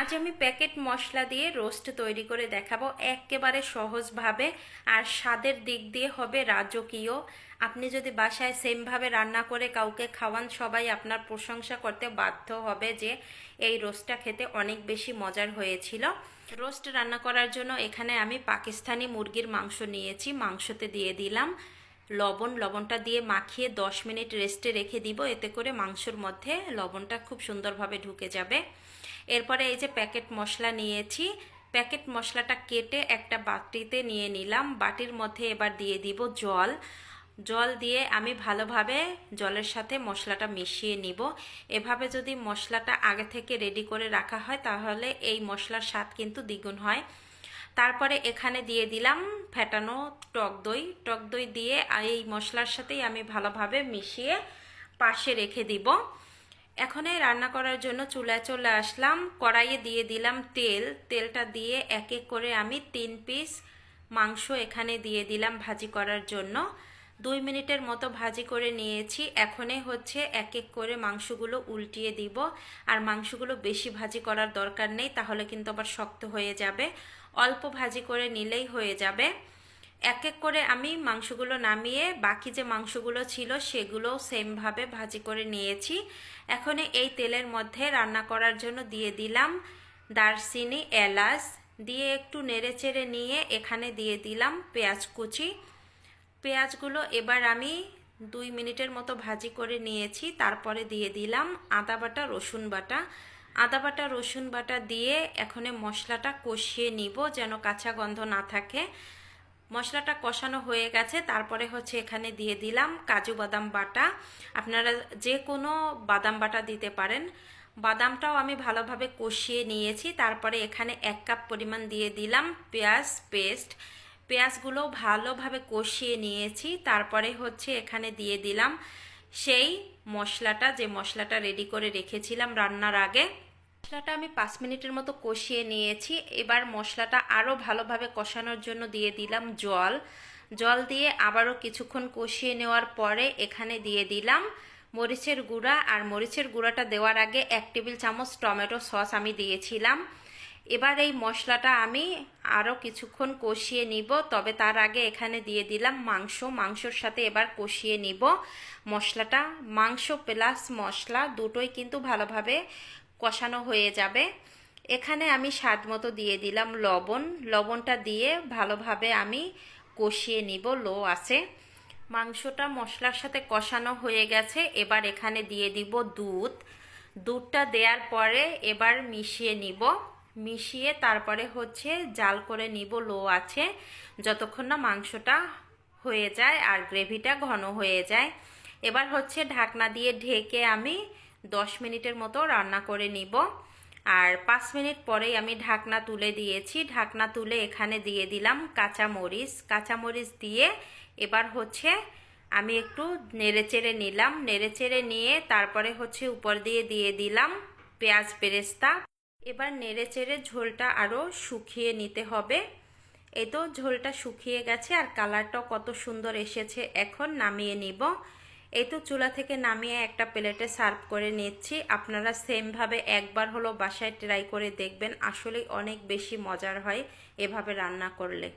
আজ আমি প্যাকেট মশলা দিয়ে রোস্ট তৈরি করে দেখাবো। একেবারে সহজভাবে আর স্বাদের দিক দিয়ে হবে রাজকীয়। আপনি যদি বাসায় সেমভাবে রান্না করে কাউকে খাওয়ান, সবাই আপনার প্রশংসা করতে বাধ্য হবে যে এই রোস্টটা খেতে অনেক বেশি মজার হয়েছিল। রোস্ট রান্না করার জন্য এখানে আমি পাকিস্তানি মুরগির মাংস নিয়েছি, মাংসতে দিয়ে দিলাম। লবণ, লবণটা দিয়ে মাখিয়ে 10 মিনিট রেস্টে রেখে দিব। এতে করে মাংসর মধ্যে লবণটা খুব সুন্দরভাবে ঢুকে যাবে। এরপরে এই যে প্যাকেট মশলা নিয়েছি প্যাকেট মশলাটা কেটে একটা বাটিতে নিয়ে নিলাম। বাটির মধ্যে এবার দিয়ে দিব জল। জল দিয়ে আমি ভালোভাবে জলের সাথে মশলাটা মিশিয়ে নিব। এভাবে যদি মশলাটা আগে থেকে রেডি করে রাখা হয়, তাহলে এই মশলার স্বাদ কিন্তু দ্বিগুণ হয়। তারপরে এখানে দিয়ে দিলাম ফেটানো টক দই। টক দই দিয়ে এই মশলার সাথেই আমি ভালোভাবে মিশিয়ে পাশে রেখে দিব। এখন এই রান্না করার জন্য চুলায় চলে আসলাম। কড়াইয়ে দিয়ে দিলাম তেল। তেলটা দিয়ে এক এক করে আমি তিন পিস মাংস এখানে দিয়ে দিলাম ভাজি করার জন্য। দুই মিনিটের মতো ভাজি করে নিয়েছি। এখনই হচ্ছে এক এক করে মাংসগুলো উল্টিয়ে দিব। আর মাংসগুলো বেশি ভাজি করার দরকার নেই, তাহলে কিন্তু আবার শক্ত হয়ে যাবে। অল্প ভাজি করে নিলেই হয়ে যাবে। এক এক করে আমি মাংসগুলো নামিয়ে বাকি যে মাংসগুলো ছিল সেগুলো সেমভাবে ভাজি করে নিয়েছি। এখন এই তেলের মধ্যে রান্না করার জন্য দিয়ে দিলাম দারচিনি, এলাচ, দিয়ে একটু নেড়ে চেড়ে নিয়ে এখানে দিয়ে দিলাম পেঁয়াজ কুচি। পেঁয়াজগুলো এবার আমি দুই মিনিটের মতো ভাজি করে নিয়েছি। তারপরে দিয়ে দিলাম আদা বাটা, রসুন বাটা। আদা বাটা, রসুন বাটা দিয়ে এখানে মশলাটা কষিয়ে নিব যেন কাঁচা গন্ধ না থাকে। মশলাটা কষানো হয়ে গেছে, তারপরে হচ্ছে এখানে দিয়ে দিলাম কাজু বাদাম বাটা। আপনারা যে কোনো বাদাম বাটা দিতে পারেন। বাদামটাও আমি ভালোভাবে কষিয়ে নিয়েছি, তারপরে এখানে এক কাপ পরিমাণ দিয়ে দিলাম পেঁয়াজ পেস্ট। পেঁয়াজগুলো ভালোভাবে কষিয়ে নিয়েছি, তারপরে হচ্ছে এখানে দিয়ে দিলাম সেই মশলাটা, যে মশলাটা রেডি করে রেখেছিলাম রান্নার আগে। মশলাটা আমি পাঁচ মিনিটের মতো কষিয়ে নিয়েছি। এবার মশলাটা আরও ভালোভাবে কষানোর জন্য দিয়ে দিলাম জল। জল দিয়ে আবারও কিছুক্ষণ কষিয়ে নেওয়ার পরে এখানে দিয়ে দিলাম মরিচের গুঁড়া। আর মরিচের গুঁড়াটা দেওয়ার আগে এক টেবিল চামচ টমেটো সস আমি দিয়েছিলাম। এবার এই মশলাটা আমি আরও কিছুক্ষণ কষিয়ে নিব। তবে তার আগে এখানে দিয়ে দিলাম মাংস। মাংসর সাথে এবার কষিয়ে নিব মশলাটা। মাংস প্লাস মশলা দুটোই কিন্তু ভালোভাবে কষানো হয়ে যাবে। এখানে আমি স্বাদ মতো দিয়ে দিলাম লবণ। লবণটা দিয়ে ভালোভাবে আমি কষিয়ে নিব, লো আছে। মাংসটা মশলার সাথে কষানো হয়ে গেছে। এবার এখানে দিয়ে দিব দুধ। দুধটা দেওয়ার পরে এবার মিশিয়ে নিব। মিশিয়ে তারপরে হচ্ছে জাল করে নিব, লো আছে। যতক্ষণ না মাংসটা হয়ে যায় আর গ্রেভিটা ঘন হয়ে যায়। এবার হচ্ছে ঢাকনা দিয়ে ঢেকে আমি দশ মিনিটের মতো রান্না করে নিব। আর পাঁচ মিনিট পরেই আমি ঢাকনা তুলে দিয়েছি। ঢাকনা তুলে এখানে দিয়ে দিলাম কাঁচামরিচ। কাঁচামরিচ দিয়ে এবার হচ্ছে আমি একটু নেড়েচেড়ে নিলাম। নেড়েচেড়ে নিয়ে তারপরে হচ্ছে উপর দিয়ে দিয়ে দিলাম পেঁয়াজ পেরেস্তা। এবার নেড়েচেড়ে ঝোলটা আরও শুকিয়ে নিতে হবে। এই তো ঝোলটা শুকিয়ে গেছে আর কালারটাও কত সুন্দর এসেছে। এখন নামিয়ে নিব। এই তো চুলা থেকে নামিয়ে একটা প্লেটে সার্ভ করে নিচ্ছি। আপনারা সেমভাবে একবার হলো বাসায় ট্রাই করে দেখবেন। আসলেই অনেক বেশি মজার হয় এভাবে রান্না করলে।